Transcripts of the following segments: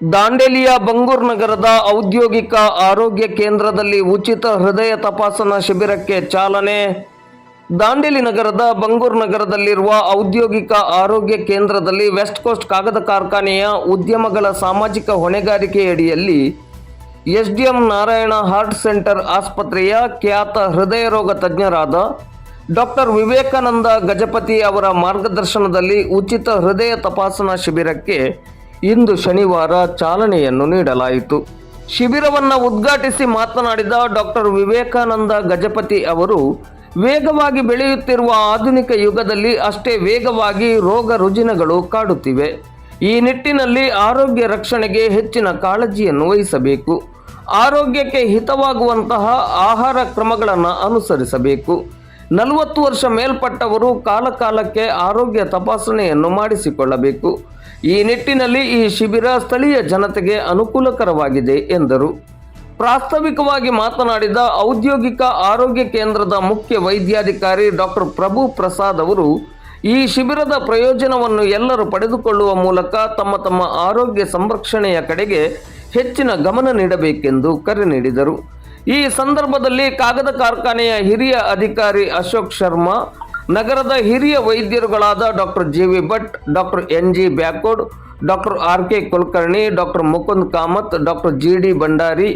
ದಾಂಡೇಲಿಯ ಬಂಗೂರ್ ನಗರದ ಔದ್ಯೋಗಿಕ ಆರೋಗ್ಯ ಕೇಂದ್ರದಲ್ಲಿ ಉಚಿತ ಹೃದಯ ತಪಾಸಣಾ ಶಿಬಿರಕ್ಕೆ ಚಾಲನೆ. ದಾಂಡೇಲಿ ನಗರದ ಬಂಗೂರ್ ನಗರದಲ್ಲಿರುವ ಔದ್ಯೋಗಿಕ ಆರೋಗ್ಯ ಕೇಂದ್ರದಲ್ಲಿ ವೆಸ್ಟ್ ಕೋಸ್ಟ್ ಕಾಗದ ಕಾರ್ಖಾನೆಯ ಉದ್ಯಮಗಳ ಸಾಮಾಜಿಕ ಹೊಣೆಗಾರಿಕೆಯಡಿಯಲ್ಲಿ ಎಸ್ಡಿಎಂ ನಾರಾಯಣ ಹಾರ್ಟ್ ಸೆಂಟರ್ ಆಸ್ಪತ್ರೆಯ ಖ್ಯಾತ ಹೃದಯ ರೋಗ ತಜ್ಞರಾದ ಡಾಕ್ಟರ್ ವಿವೇಕಾನಂದ ಗಜಪತಿ ಅವರ ಮಾರ್ಗದರ್ಶನದಲ್ಲಿ ಉಚಿತ ಹೃದಯ ತಪಾಸಣಾ ಶಿಬಿರಕ್ಕೆ ಇಂದು ಶನಿವಾರ ಚಾಲನೆಯನ್ನು ನೀಡಲಾಯಿತು. ಶಿಬಿರವನ್ನು ಉದ್ಘಾಟಿಸಿ ಮಾತನಾಡಿದ ಡಾಕ್ಟರ್ ವಿವೇಕಾನಂದ ಗಜಪತಿ ಅವರು, ವೇಗವಾಗಿ ಬೆಳೆಯುತ್ತಿರುವ ಆಧುನಿಕ ಯುಗದಲ್ಲಿ ಅಷ್ಟೇ ವೇಗವಾಗಿ ರೋಗ ರುಜಿನಗಳು ಕಾಡುತ್ತಿವೆ. ಈ ನಿಟ್ಟಿನಲ್ಲಿ ಆರೋಗ್ಯ ರಕ್ಷಣೆಗೆ ಹೆಚ್ಚಿನ ಕಾಳಜಿಯನ್ನು ವಹಿಸಬೇಕು. ಆರೋಗ್ಯಕ್ಕೆ ಹಿತವಾಗುವಂತಹ ಆಹಾರ ಕ್ರಮಗಳನ್ನು ಅನುಸರಿಸಬೇಕು. ನಲವತ್ತು ವರ್ಷ ಮೇಲ್ಪಟ್ಟವರು ಕಾಲಕಾಲಕ್ಕೆ ಆರೋಗ್ಯ ತಪಾಸಣೆಯನ್ನು ಮಾಡಿಸಿಕೊಳ್ಳಬೇಕು. ಈ ನಿಟ್ಟಿನಲ್ಲಿ ಈ ಶಿಬಿರ ಸ್ಥಳೀಯ ಜನತೆಗೆ ಅನುಕೂಲಕರವಾಗಿದೆ, ಎಂದರು. ಪ್ರಾಸ್ತಾವಿಕವಾಗಿ ಮಾತನಾಡಿದ ಔದ್ಯೋಗಿಕ ಆರೋಗ್ಯ ಕೇಂದ್ರದ ಮುಖ್ಯ ವೈದ್ಯಾಧಿಕಾರಿ ಡಾಕ್ಟರ್ ಪ್ರಭು ಪ್ರಸಾದ್ ಅವರು, ಈ ಶಿಬಿರದ ಪ್ರಯೋಜನವನ್ನು ಎಲ್ಲರೂ ಪಡೆದುಕೊಳ್ಳುವ ಮೂಲಕ ತಮ್ಮ ತಮ್ಮ ಆರೋಗ್ಯ ಸಂರಕ್ಷಣೆಯ ಕಡೆಗೆ ಹೆಚ್ಚಿನ ಗಮನ ನೀಡಬೇಕೆಂದು ಕರೆ ನೀಡಿದರು. ಈ ಸಂದರ್ಭದಲ್ಲಿ ಕಾಗದ ಕಾರ್ಖಾನೆಯ ಹಿರಿಯ ಅಧಿಕಾರಿ ಅಶೋಕ್ ಶರ್ಮಾ, ನಗರದ ಹಿರಿಯ ವೈದ್ಯರುಗಳಾದ doctor G V Bhat, doctor N G Byakod, doctor R K Kulkarni, doctor Mukund Kamath, doctor G D Bhandari,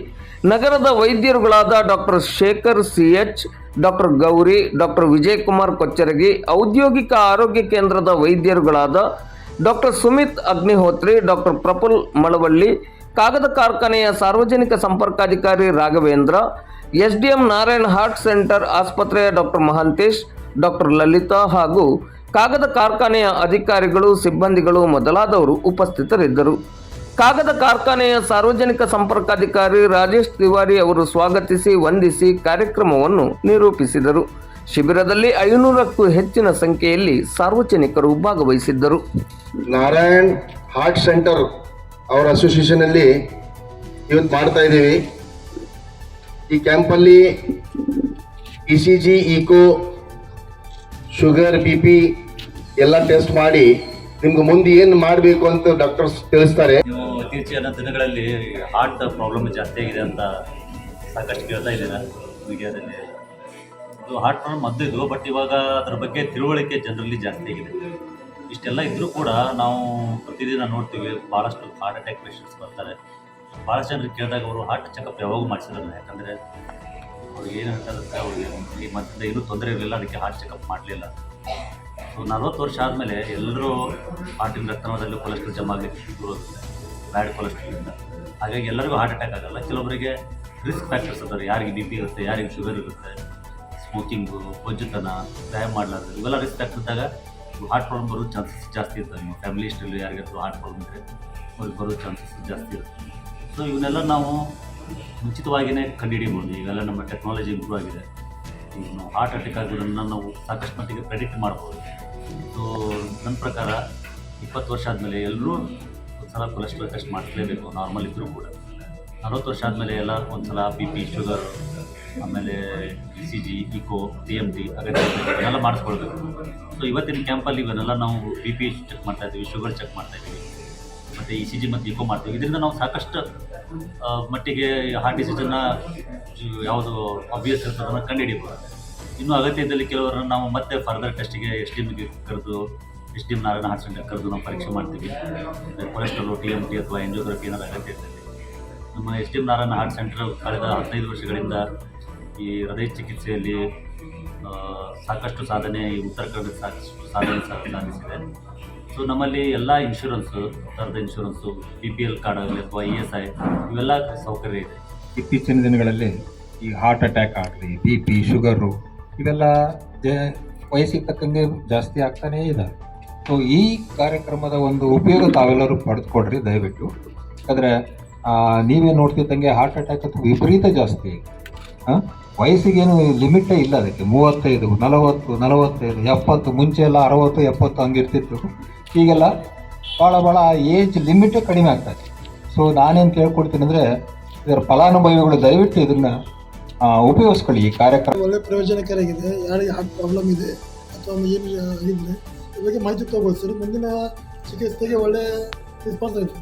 ನಗರದ ವೈದ್ಯರುಗಳಾದ doctor Shekhar C H doctor Gowri, doctor Vijayakumar Kocharagi, ಔದ್ಯೋಗಿಕ ಆರೋಗ್ಯ ಕೇಂದ್ರದ ವೈದ್ಯರುಗಳಾದ ಡಾಕ್ಟರ್ ಸುಮಿತ್ ಅಗ್ನಿಹೋತ್ರಿ, ಡಾಕ್ಟರ್ ಪ್ರಫುಲ್ ಮಳವಳ್ಳಿ ಕಾಗದ ಕಾರ್ಖಾನೆಯ ಸಾರ್ವಜನಿಕ ಸಂಪರ್ಕಾಧಿಕಾರಿ Raghavendra, SDM Narayan heart centre ಆಸ್ಪತ್ರೆಯ doctor Mahantesh, doctor Lalitha ಹಾಗೂ ಕಾಗದ ಕಾರ್ಖಾನೆಯ ಅಧಿಕಾರಿಗಳು, ಸಿಬ್ಬಂದಿಗಳು ಮೊದಲಾದವರು ಉಪಸ್ಥಿತರಿದ್ದರು. ಕಾಗದ ಕಾರ್ಖಾನೆಯ ಸಾರ್ವಜನಿಕ ಸಂಪರ್ಕಾಧಿಕಾರಿ ರಾಜೇಶ್ ತಿವಾರಿ ಅವರು ಸ್ವಾಗತಿಸಿ ವಂದಿಸಿ ಕಾರ್ಯಕ್ರಮವನ್ನು ನಿರೂಪಿಸಿದರು. ಶಿಬಿರದಲ್ಲಿ ಐನೂರಕ್ಕೂ ಹೆಚ್ಚಿನ ಸಂಖ್ಯೆಯಲ್ಲಿ ಸಾರ್ವಜನಿಕರು ಭಾಗವಹಿಸಿದ್ದರು. ನಾರಾಯಣ್ ಹಾರ್ಟ್ ಸೆಂಟರ್ ಅವರ ಅಸೋಸಿಯೇಷನ್ ಅಲ್ಲಿ ಇವತ್ತು ಮಾಡ್ತಾ ಇದ್ದೀವಿ. ಈ ಕ್ಯಾಂಪಲ್ಲಿ E C G echo sugar, B P ಎಲ್ಲ ಟೆಸ್ಟ್ ಮಾಡಿ ನಿಮ್ಗೆ ಮುಂದೆ ಏನು ಮಾಡಬೇಕು ಅಂತ ಡಾಕ್ಟರ್ಸ್ ತಿಳಿಸ್ತಾರೆ. ನೀವು ಇತ್ತೀಚಿನ ದಿನಗಳಲ್ಲಿ ಹಾರ್ಟ್ ಪ್ರಾಬ್ಲಮ್ ಜಾಸ್ತಿ ಆಗಿದೆ ಅಂತ ಸಾಕಷ್ಟು ಕೇಳ್ತಾ ಇದ್ದೀರಾ ಮೀಡಿಯಾದಲ್ಲಿ. ಇದು ಹಾರ್ಟ್ ಪ್ರಾಬ್ಲಮ್ ಮದ್ದು ಇದು ಬಟ್ ಇವಾಗ ಅದ್ರ ಬಗ್ಗೆ ತಿಳುವಳಿಕೆ ಜನರಲ್ಲಿ ಜಾಸ್ತಿ ಆಗಿದೆ. ಇಷ್ಟೆಲ್ಲ ಇದ್ದರೂ ಕೂಡ ನಾವು ಪ್ರತಿದಿನ ನೋಡ್ತೀವಿ ಭಾಳಷ್ಟು ಹಾರ್ಟ್ ಅಟ್ಯಾಕ್ ಪೇಷಂಟ್ಸ್ ಬರ್ತಾರೆ. ಭಾಳಷ್ಟು ಜನರಿಗೆ ಕೇಳಿದಾಗ ಅವರು ಹಾರ್ಟ್ ಚೆಕಪ್ ಯಾವಾಗ ಮಾಡಿಸಿರಲ್ಲ, ಯಾಕಂದರೆ ಅವ್ರಿಗೆ ಏನು ಹೇಳ್ತಾರೆ ಅವ್ರಿಗೆ ಈ ಮಧ್ಯದ ಏನೂ ತೊಂದರೆ ಇರಲಿಲ್ಲ, ಅದಕ್ಕೆ ಹಾರ್ಟ್ ಚೆಕಪ್ ಮಾಡಲಿಲ್ಲ. ಸೊ ನಲ್ವತ್ತು ವರ್ಷ ಆದಮೇಲೆ ಎಲ್ಲರೂ ಹಾರ್ಟಿನ ರಕ್ತನಾಳದಲ್ಲಿ ಕೊಲೆಸ್ಟ್ರಾಲ್ ಜಮಾ ಆಗಲಿಕ್ಕೆ ಬ್ಯಾಡ್ ಬ್ಯಾಡ್ ಕೊಲೆಸ್ಟ್ರಾಲಿಂದ ಹಾಗಾಗಿ ಎಲ್ಲರಿಗೂ ಹಾರ್ಟ್ ಅಟ್ಯಾಕ್ ಆಗಲ್ಲ ಕೆಲವೊಬ್ಬರಿಗೆ ರಿಸ್ಕ್ ಫ್ಯಾಕ್ಟರ್ಸ್ ಅದಾರೆ ಯಾರಿಗೆ ಬಿ ಪಿ ಇರುತ್ತೆ, ಯಾರಿಗೆ ಶುಗರ್ ಇರುತ್ತೆ ಸ್ಮೋಕಿಂಗು ಬೊಜ್ಜುತನ ವ್ಯಾಯಾಮ ಮಾಡಲಾರ್ದು, ಇವೆಲ್ಲ ರಿಸ್ಕ್ ಫ್ಯಾಕ್ಟರ್ ಇದ್ದಾಗ ಹಾರ್ಟ್ ಪ್ರಾಬ್ಲಮ್ ಬರೋ ಚಾನ್ಸಸ್ ಜಾಸ್ತಿ ಇರ್ತವೆ ನಿಮ್ಮ ಫ್ಯಾಮಿಲಿ ಹಿಸ್ಟ್ರಲ್ಲಿ ಯಾರಿಗಾದ್ರು ಹಾರ್ಟ್ ಪ್ರಾಬ್ಲಮ್ ಇದ್ದರೆ ಅವ್ರಿಗೆ ಬರೋ ಚಾನ್ಸಸ್ ಜಾಸ್ತಿ ಇರುತ್ತೆ. ಸೊ ಇವನ್ನೆಲ್ಲ ನಾವು ಮುಂಚಿತವಾಗಿಯೇ ಕಂಡುಹಿಡಿಬೋದು. ಈಗೆಲ್ಲ ನಮ್ಮ ಟೆಕ್ನಾಲಜಿ ಇಂಪ್ರೂವ್ ಆಗಿದೆ. ಈಗ ನಾವು ಹಾರ್ಟ್ ಅಟ್ಯಾಕ್ ಆಗೋದನ್ನು ನಾವು ಸಾಕಷ್ಟು ಮಟ್ಟಿಗೆ ಪ್ರೆಡಿಕ್ಟ್ ಮಾಡ್ಬೋದು. ಸೊ ನನ್ನ ಪ್ರಕಾರ ಇಪ್ಪತ್ತು ವರ್ಷ ಆದಮೇಲೆ ಎಲ್ಲರೂ ಒಂದು ಸಲ ಕೊಲೆಸ್ಟ್ರಾಲ್ ಟೆಸ್ಟ್ ಮಾಡಿಸಲೇಬೇಕು ನಾರ್ಮಲ್ ಇದ್ದರೂ ಕೂಡ. ಅರವತ್ತು ವರ್ಷ ಆದಮೇಲೆ ಎಲ್ಲ ಒಂದ್ಸಲ ಬಿ ಪಿ ಶುಗರ್ ಆಮೇಲೆ E C G echo T M T ಅಗತ್ಯ ಇವೆಲ್ಲ ಮಾಡಿಸ್ಕೊಳ್ಬೇಕು. ಸೊ ಇವತ್ತಿನ ಕ್ಯಾಂಪಲ್ಲಿ ಇವನ್ನೆಲ್ಲ ನಾವು ಬಿ ಪಿ ಚೆಕ್ ಮಾಡ್ತಾ ಇದ್ದೀವಿ ಶುಗರ್ ಚೆಕ್ ಮಾಡ್ತಾ ಇದ್ದೀವಿ ಮತ್ತು ಇ ಸಿ ಜಿ ಮತ್ತು ಇಕೋ ಮಾಡ್ತೀವಿ ಇದರಿಂದ ನಾವು ಸಾಕಷ್ಟು ಮಟ್ಟಿಗೆ ಹಾರ್ಟ್ ಡಿಸೀಸನ್ನು ಯಾವುದು ಅಬ್ವಿಯಸ್ ಇರ್ತದನ್ನು ಕಂಡುಹಿಡಿಯಬಹುದು. ಇನ್ನೂ ಅಗತ್ಯ ಇದ್ದಲ್ಲಿ ಕೆಲವರನ್ನು ನಾವು ಮತ್ತೆ ಫರ್ದರ್ ಟೆಸ್ಟಿಗೆ ಎಸ್ ಡಿ ಎಮ್ಗೆ ಕರೆದು, S D M heart centre ಕರೆದು ನಾವು ಪರೀಕ್ಷೆ ಮಾಡ್ತೀವಿ. ಕೊಲೆಸ್ಟ್ರಾಲು ಟಿ ಎಂ ಟಿ ಅಥವಾ ಎಂಜಿಯೋಗ್ರಫಿ ಏನಾದ್ರು ಅಗತ್ಯ ಇರ್ತದೆ. ನಮ್ಮ S D M Narayana heart centre ಕಳೆದ ಹದಿನೈದು ವರ್ಷಗಳಿಂದ ಈ ಹೃದಯ ಚಿಕಿತ್ಸೆಯಲ್ಲಿ ಸಾಕಷ್ಟು ಸಾಧನೆ, ಈ ಉತ್ತರ ಕನ್ನಡ ಸಾಕಷ್ಟು ಸಾಧನೆ ಸಾಧಿಸಿದೆ. ಸೊ ನಮ್ಮಲ್ಲಿ ಎಲ್ಲ ಇನ್ಶೂರೆನ್ಸು ಥರದ insurance B P L card ಆಗಲಿ ಅಥವಾ ಇ ಎಸ್ ಐ ಇವೆಲ್ಲ ಸೌಕರ್ಯ ಇದೆ. ಇತ್ತೀಚಿನ ದಿನಗಳಲ್ಲಿ ಈ ಹಾರ್ಟ್ ಅಟ್ಯಾಕ್ ಆಗಲಿ ಬಿ ಪಿ ಶುಗರು ಇವೆಲ್ಲ ವಯಸ್ಸಿಗೆ ತಕ್ಕಂಗೆ ಜಾಸ್ತಿ ಆಗ್ತಾನೇ ಇದೆ. ಸೊ ಈ ಕಾರ್ಯಕ್ರಮದ ಒಂದು ಉಪಯೋಗ ತಾವೆಲ್ಲರೂ ಪಡೆದುಕೊಡ್ರಿ ದಯವಿಟ್ಟು. ಯಾಕಂದರೆ ನೀವೇ ನೋಡ್ತಿದ್ದಂಗೆ ಹಾರ್ಟ್ ಅಟ್ಯಾಕ್ ಅಥವಾ ವಿಪರೀತ ಜಾಸ್ತಿ. ಹಾಂ? ವಯಸ್ಸಿಗೇನು ಲಿಮಿಟೇ ಇಲ್ಲ ಅದಕ್ಕೆ. ಮೂವತ್ತೈದು, ನಲವತ್ತು, ನಲವತ್ತೈದು, ಎಪ್ಪತ್ತು ಮುಂಚೆ ಎಲ್ಲ ಅರವತ್ತು, ಎಪ್ಪತ್ತು ಹಂಗಿರ್ತಿತ್ತು. ಈಗೆಲ್ಲ ಭಾಳ ಭಾಳ ಏಜ್ ಲಿಮಿಟೇ ಕಡಿಮೆ ಆಗ್ತದೆ. ಸೊ ನಾನೇನು ಕೇಳ್ಕೊಡ್ತೀನಿ ಅಂದರೆ ಇದರ ಫಲಾನುಭವಿಗಳು ದಯವಿಟ್ಟು ಇದನ್ನು ಉಪಯೋಗಿಸ್ಕೊಳ್ಳಿ ಈ ಕಾರ್ಯಕ್ರಮ. ಒಳ್ಳೆ ಪ್ರಯೋಜನಕಾರಿಯಾಗಿದೆ. ಯಾರಿಗೆ ಹಾರ್ಟ್ ಪ್ರಾಬ್ಲಮ್ ಇದೆ ಅಥವಾ ಏನು ಆಗಿದ್ರೆ ಈ ಬಗ್ಗೆ ಮಾಹಿತಿ ಮುಂದಿನ ಚಿಕಿತ್ಸೆಗೆ ಒಳ್ಳೆ ರೆಸ್ಪಾನ್ಸ್ ಆಯಿತು.